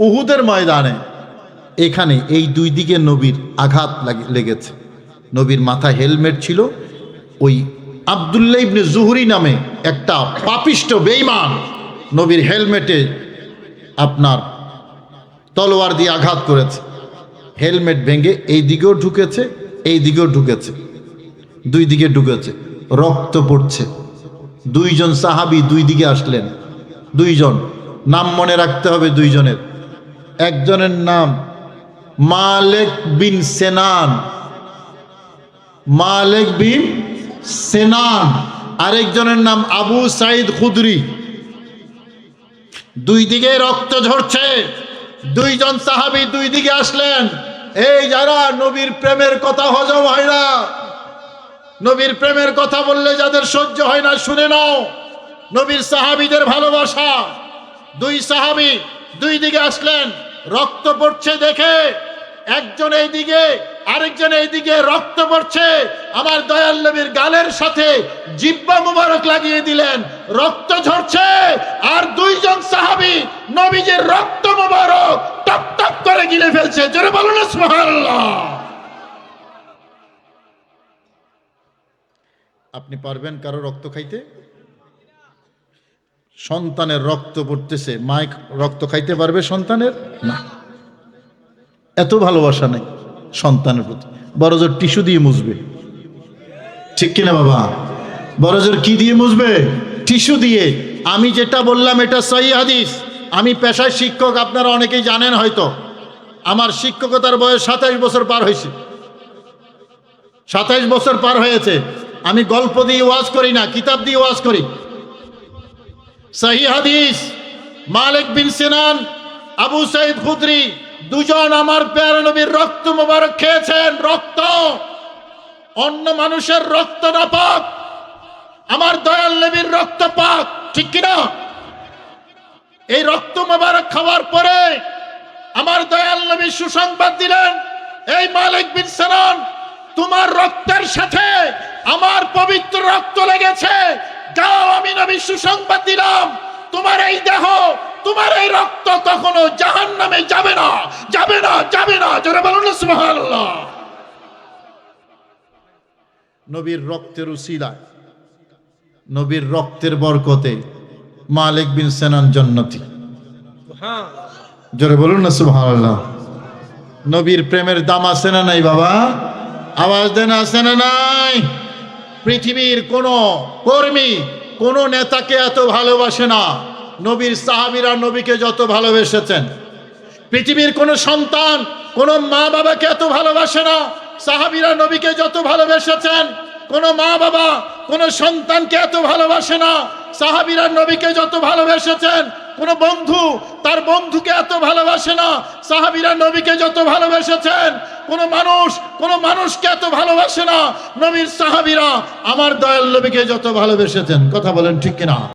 উহুদের ময়দানে এখানে এই দুই দিকে নবীর আঘাত লেগেছে। নবীর মাথায় হেলমেট ছিল। ওই আবদুল্লাহ ইবনে জুহরি নামে একটা পাপিষ্ট বেইমান নবীর হেলমেটে আপনার তলোয়ার দিয়ে আঘাত করেছে। হেলমেট ভেঙে এই দিকেও ঢুকেছে, এই দিকেও ঢুকেছে, দুই দিকে ঢুকেছে। রক্ত পড়ছে। দুইজন সাহাবি দুই দিকে আসলেন। দুইজন, নাম মনে রাখতে হবে দুইজনের। একজনের নাম মালেক বিন সেনান। মালেক বিন সেনান। আরেকজনের নাম আবু সাইদ খুদরি। দুই দিকে রক্ত ঝরছে। দুইজন সাহাবি দুই দিকে আসলেন। এই যারা নবীর প্রেমের কথা হজম হয় না, নবীর প্রেমের কথা বললে যাদের সহ্য হয় না, শুনে নাও। নবীর সাহাবিদের ভালোবাসা। দুই সাহাবি দুই দিকে আসলেন, রক্ত পড়ছে দেখে। একজন এই দিকে আরেকজন এই দিকে রক্ত পড়ছে। আমার দয়াল নবীর গালের সাথে জিব্বা মুবারক লাগিয়ে দিলেন, রক্ত ঝরছে। আর দুইজন সাহাবি নবীজের রক্ত মুবারক টপ টপ করে গিলে ফেলছে। জোরে বলুন, সুবহানাল্লাহ। আপনি পারবেন কারও রক্ত খাইতে? সন্তানের রক্ত পড়তেছে। মায় রক্ত খাইতে পারবে সন্তানের? না। এত ভালোবাসা নেই সন্তানের প্রতি। বড় জোর টিস্যু দিয়ে মুছবে। ঠিক কিনা বাবা? বড় জোর কি দিয়ে মুছবে? টিস্যু দিয়ে। আমি যেটা বললাম এটা সহি হাদিস। আমি পেশায় শিক্ষক, আপনারা অনেকেই জানেন হয়তো। আমার শিক্ষকতার বয়স সাতাইশ বছর পার হয়েছে। সাতাইশ বছর পার হয়েছে। আমি গল্প দিয়ে ওয়াজ করি না, কিতাব দিয়ে ওয়াজ করি। সহি হাদিস। মালিক বিন সিনান, আবু সাইদ খুদরি, দুজন আমার পেয়ার নবীর রক্ত মোবারক খেয়েছেন, রক্ত। অন্য মানুষের রক্ত না পাক, আমার দয়াল নবীর রক্ত পাক, ঠিক কিনা? এই রক্ত মোবারক খাওয়ার পরে আমার দয়াল নবী সুসংবাদ দিলেন, এই মালিক বিন সানান, তোমার রক্তের সাথে আমার পবিত্র রক্ত লেগেছে। আমি সুসংবাদ দিলাম, তোমার এই দেহ, তোমার এই রক্ত কখনো জাহান নামে যাবে না যাবে না যাবে না। জোরে বলুন নবীর রক্তের উসিলায়, নবীর রক্তের বরকতে মালিক বিন সেনান জন্নতি। জোরে বলুন না, সুবহানাল্লাহ। নবীর প্রেমের দাম আছে না নাই, বাবা? আওয়াজ দেন, আছে না নাই? পৃথিবীর কোন কর্মী কোন নেতাকে এত ভালোবাসে না। নবীর সাহাবিরা নবীকে যত ভালোবেসেছেন। পৃথিবীর কোনো সন্তান, কোনো মা বাবাকে এত ভালোবাসে না। সাহাবিরা নবীকে যত ভালোবেসেছেন, কোনো মা বাবা, কোনো সন্তানকে এত ভালোবাসে না। সাহাবিরা নবীকে যত ভালোবেসেছেন কোন বন্ধু তার বন্ধুকে এত ভালোবাসে না, সাহাবিরা নবীকে যত ভালোবেসেছেন, কোন মানুষ, কোন মানুষকে এত ভালোবাসে না, নবীর সাহাবিরা আমার দয়াল নবীকে যত ভালোবেসেছেন, কথা বলেন ঠিক কিনা?